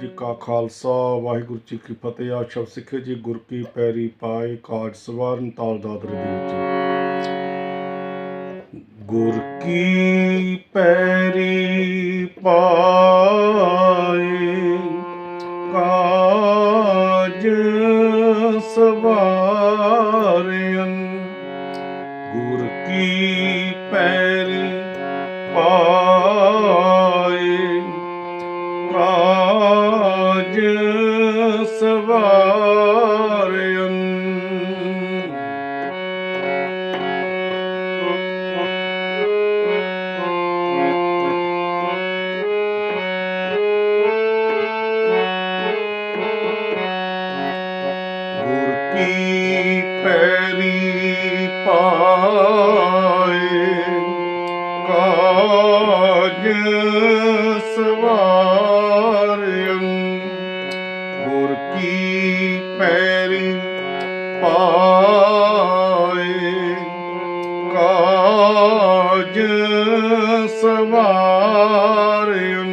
ਜੀ ਕਾ ਖਾਲਸਾ, ਵਾਹਿਗੁਰੂ ਜੀ ਕੀ ਫਤਿਹ। ਆ ਸ਼ਬਦ ਸਿੱਖੇ ਜੀ, ਗੁਰ ਕੀ ਪੈਰੀ ਪਾਏ ਕਾਜ ਸਵਾਰਨ ਤਾਲ ਦਾਦਰੇ ਦੇ ਵਿੱਚ। ਗੁਰ ਕੀ ਪੈਰੀ ਪਾਏ ਕਾਜ ਸਵਾਰਨ। ਗੁਰ ਕੀ ਪੈਰੀ ਪਾਏ ਕਾਜ ਸਵਾਰਿਅਨ ਗੁਰ ਕੀ ਪੈਰੀ ਪਾਏ। ਕਾਜ ਸਵਾਰਿਅਨ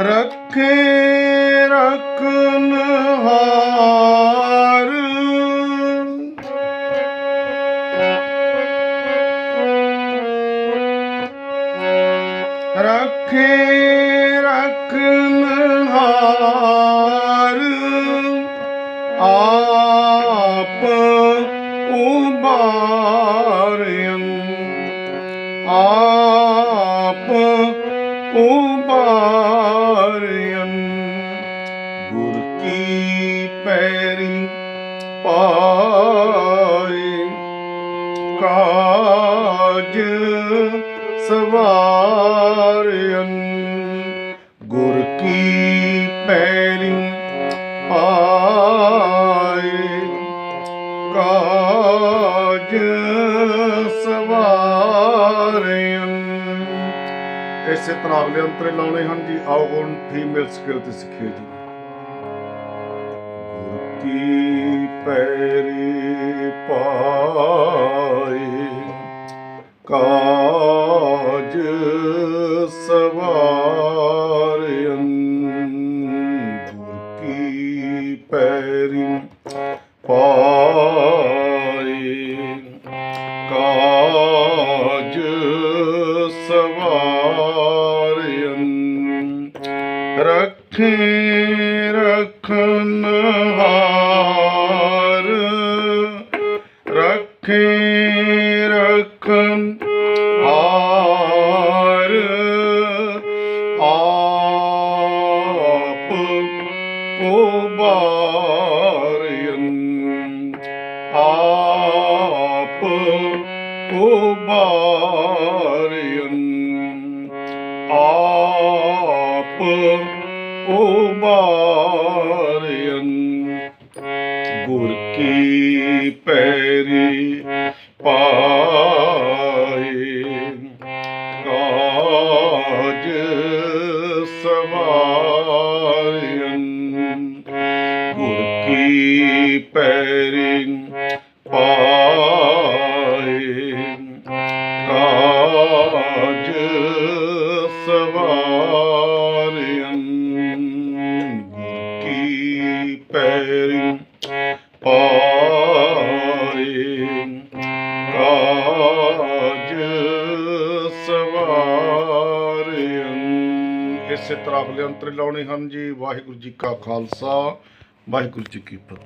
ਰੱਖੇ ਰੱਖੇ ਰਖਨ ਹਾਰ। ਆਪ ਉਬਾਰਿਅਨ ਆਪ ਉਬਾਰਿਅਨ ਗੁਰ ਕੀ ਪੈਰੀ ਪਾਏ ਕਾਜ ਸਵਾਰਿਅਨ ਗੁਰ ਕੀ ਪੈਰੀ ਪਾਏ। ਕਾਜ ਸਵਾਰਿਅਨ। ਇਸੇ ਤਰ੍ਹਾਂ ਅਗਲੇ ਅੰਤਰੇ ਲਾਉਣੇ ਹਨ ਜੀ। ਆਓ ਹੁਣ ਫੀਮੇਲ ਸਕਿੱਲ ਤੇ ਸਿੱਖੀਏ ਜੀ। ਗੁਰ ਕੀ ਪੈਰੀ ਪਾਏ। ਕਾਜ ਸਵਾਰਿਅਨ ਗੁਰ ਕੀ ਪੈਰੀ ਪਾਏ ਕਾਜ ਸਵਾਰਿਅਨ ਰੱਖੇ obaryan aap obaryan gur ki peri paaye kaaj savaryan gur ki ਸਵਾਰਿਅਨ ਗੁਰ ਕੀ ਪੈਰੀ ਪਾਏ ਕਾਜ ਸਵਾਰਿਅਨ ਇਸੇ ਤਰ੍ਹਾਂ ਅਗਲੇ ਅੰਤਰੇ ਲਾਉਣੇ ਹਨ ਜੀ। ਵਾਹਿਗੁਰੂ ਜੀ ਕਾ ਖਾਲਸਾ, ਵਾਹਿਗੁਰੂ ਜੀ ਕੀ ਫਤਿਹ।